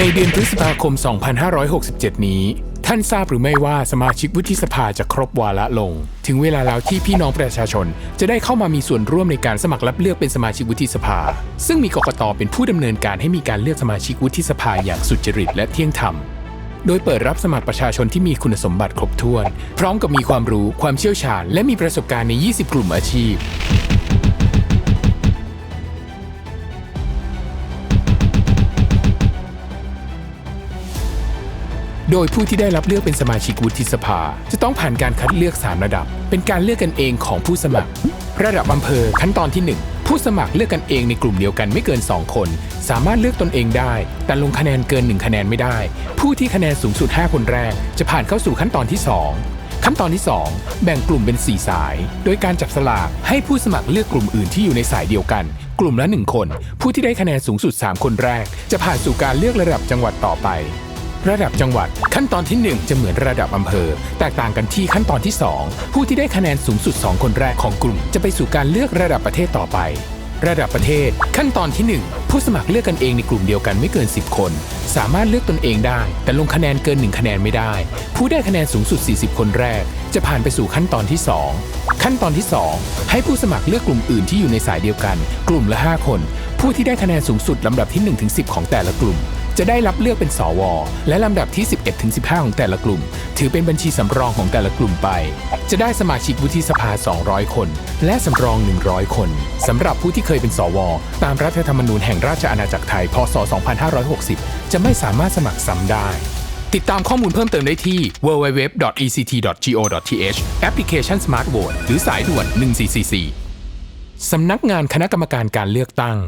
ในเดือนพฤษภาคม 2567 นี้ ท่านทราบหรือไม่ว่าสมาชิกวุฒิสภาจะครบวาระลง ถึงเวลาแล้วที่พี่น้องประชาชน จะได้เข้ามามีส่วนร่วมในการสมัครรับเลือกเป็นสมาชิกวุฒิสภา ซึ่งมีกกตเป็นผู้ดำเนินการให้มีการเลือกสมาชิกวุฒิสภาอย่างสุจริตและเที่ยงธรรมโดยเปิดรับสมัครประชาชนที่มีคุณสมบัติครบถ้วน พร้อมกับมีความรู้ ความเชี่ยวชาญ และมีประสบการณ์ใน 20 กลุ่มอาชีพ โดยผู้ที่ได้รับเลือกเป็นสมาชิกวุฒิสภา จะต้องผ่านการคัดเลือก 3 ระดับ เป็นการเลือกกันเองของผู้สมัคร ระดับอำเภอขั้นตอนที่ 1 ผู้สมัครเลือกกันเองในกลุ่มเดียวกันไม่เกิน 2 คน สามารถเลือกตนเองได้ แต่ลงคะแนนเกิน 1 คะแนนไม่ได้ ผู้ที่คะแนนสูงสุด 5 คนแรก จะผ่านเข้าสู่ขั้นตอนที่ 2ขั้นตอนที่ 2 แบ่งกลุ่มเป็น 4 สาย โดยการจับสลากให้ผู้สมัครเลือกกลุ่มอื่นที่อยู่ในสายเดียวกัน กลุ่มละ 1 คน ผู้ที่ได้คะแนนสูงสุด 3 คนแรก จะผ่านสู่การเลือกระดับจังหวัดต่อไป ระดับจังหวัด ขั้นตอนที่ 1 จะเหมือนระดับอำเภอ แตกต่างกันที่ขั้นตอนที่ 2 ผู้ที่ได้คะแนนสูงสุด 2 คนแรกของกลุ่ม จะไปสู่การเลือกระดับประเทศต่อไประดับประเทศ ขั้นตอนที่ 1 ผู้สมัครเลือกกันเองในกลุ่มเดียวกันไม่เกิน 10 คน สามารถเลือกตนเองได้ แต่ลงคะแนนเกิน 1 คะแนนไม่ได้ ผู้ได้คะแนนสูงสุด 40 คนแรก จะผ่านไปสู่ขั้นตอนที่ 2 ขั้นตอนที่ 2 ให้ผู้สมัครเลือกกลุ่มอื่นที่อยู่ในสายเดียวกัน กลุ่มละ 5 คน ผู้ที่ได้คะแนนสูงสุดลำดับที่ 1-10 ของแต่ละกลุ่ม จะได้รับเลือกเป็นสว และลำดับที่ 11ถึง15 ของแต่ละกลุ่ม ถือเป็นบัญชีสำรองของแต่ละกลุ่มไป จะได้สมาชิกวุฒิสภา 200 คน และสำรอง 100 คนสำหรับผู้ที่เคยเป็นสว ตามรัฐธรรมนูญแห่งราชอาณาจักรไทย พศ 2560 จะไม่สามารถสมัครซ้ำได้ ติดตามข้อมูลเพิ่มเติมได้ที่ www.ect.go.th แอปพลิเคชัน Smart Vote หรือสายด่วน 1444สำนักงานคณะกรรมการการเลือกตั้ง